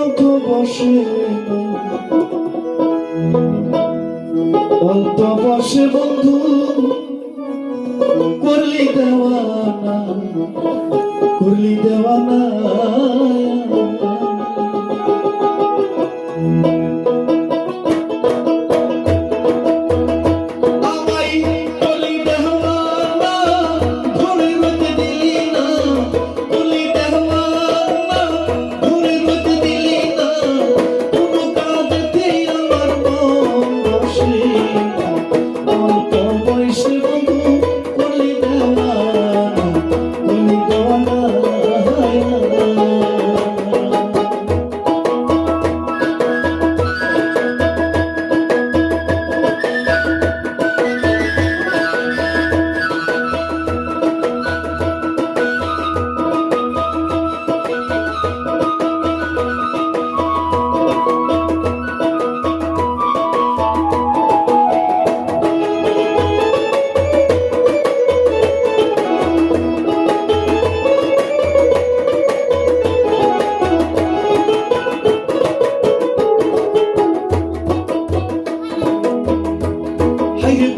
অন্তবসে অন্তবসে বন্ধু। করলি দেওয়ানা করলি দেওয়ানা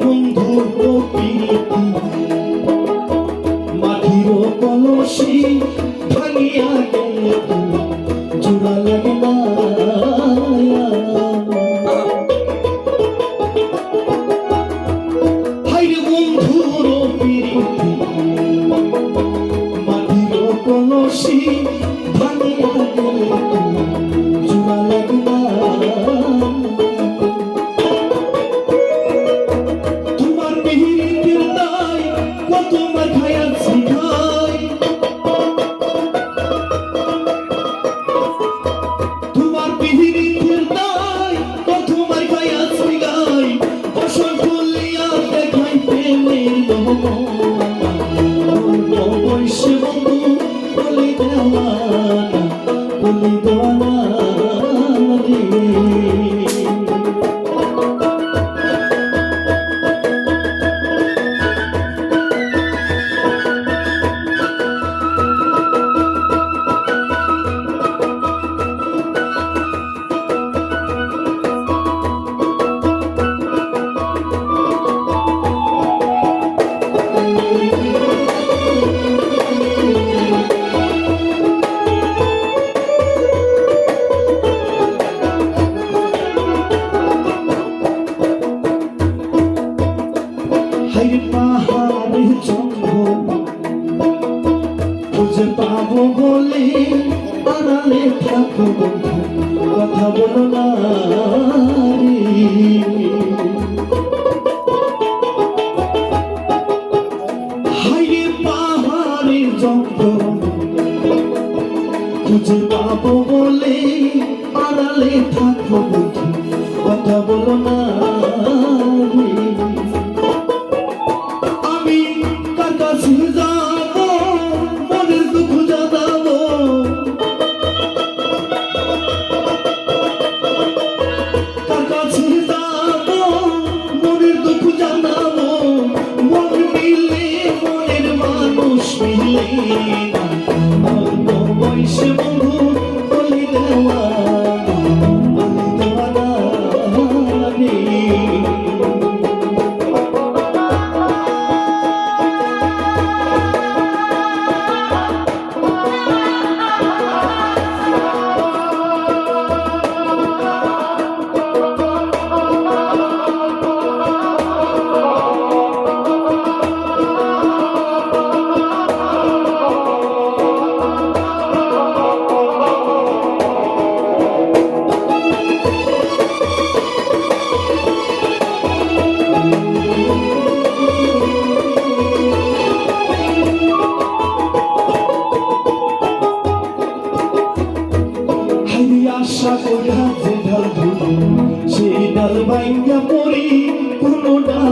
বন্ধু তোমার বলি তোমার তুমি আড়ালে থাকো বন্ধু, কথা বলো না হাইরে পাহাড়ে জঙ্গল, খুঁজে পাবো বলে আড়ালে থাকো বন্ধু, কথা বলো না। Altyazı M.K.